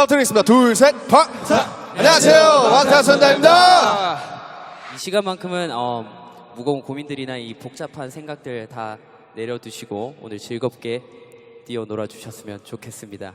인사드리겠습니다. 둘, 셋, 박! 안녕하세요. 왕타선다입니다. 이 시간만큼은 어, 무거운 고민들이나 이 복잡한 생각들 다 내려두시고 오늘 즐겁게 뛰어 놀아 주셨으면 좋겠습니다.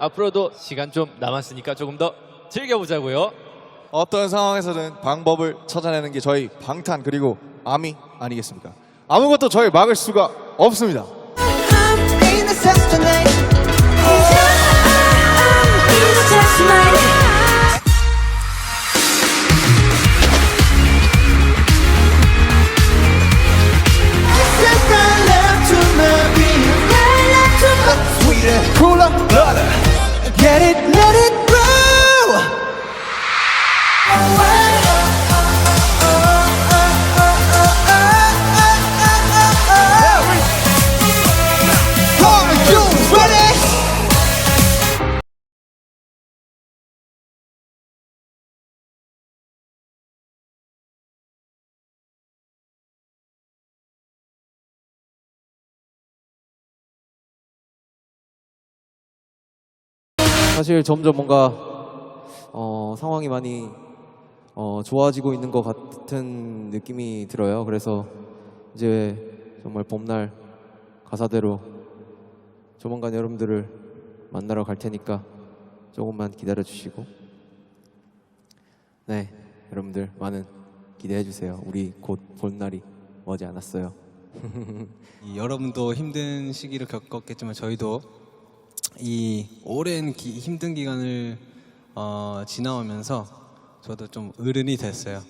앞으로도 시간 좀 남았으니까 조금 더 즐겨 보자고요. 어떤 상황에서든 방법을 찾아내는 게 저희 방탄 그리고 아미 아니겠습니까? 아무것도 저희 막을 수가 없습니다. 사실 점점 뭔가 어, 상황이 많이 어, 좋아지고 있는 것 같은 느낌이 들어요. 그래서 이제 정말 봄날 가사대로 조만간 여러분들을 만나러 갈 테니까 조금만 기다려 주시고 네 여러분들 많은 기대해 주세요. 우리 곧 봄날이 머지 않았어요. 이 여러분도 힘든 시기를 겪었겠지만 저희도 이 오랜 기- 힘든 기간을 어, 지나오면서 저도 좀 어른이 됐어요.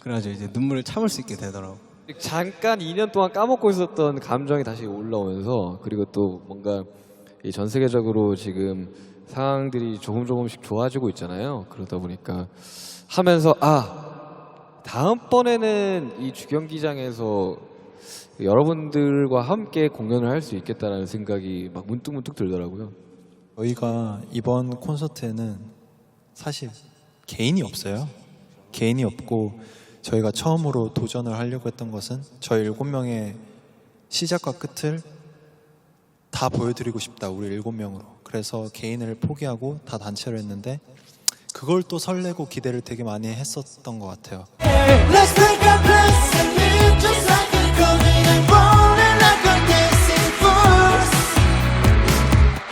그래가지고 이제 눈물을 참을 수 있게 되더라고. 잠깐 2년 동안 까먹고 있었던 감정이 다시 올라오면서 그리고 또 뭔가 이 전 세계적으로 지금 상황들이 조금 조금씩 좋아지고 있잖아요. 그러다 보니까 하면서 아 다음번에는 이 주경기장에서 여러분들과 함께 공연을 할 수 있겠다라는 생각이 막 문득문득 들더라고요. 저희가 이번 콘서트에는 사실 개인이 없어요. 개인이 없고 저희가 처음으로 도전을 하려고 했던 것은 저희 일곱 명의 시작과 끝을 다 보여드리고 싶다. 우리 일곱 명으로. 그래서 개인을 포기하고 다 단체로 했는데 그걸 또 설레고 기대를 되게 많이 했었던 것 같아요. Let's make our plans and live just like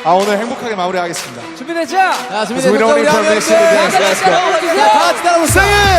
아 오늘 행복하게 마무리하겠습니다. 준비됐죠? 자 dance. Let's go. 다 같이 따라오세요.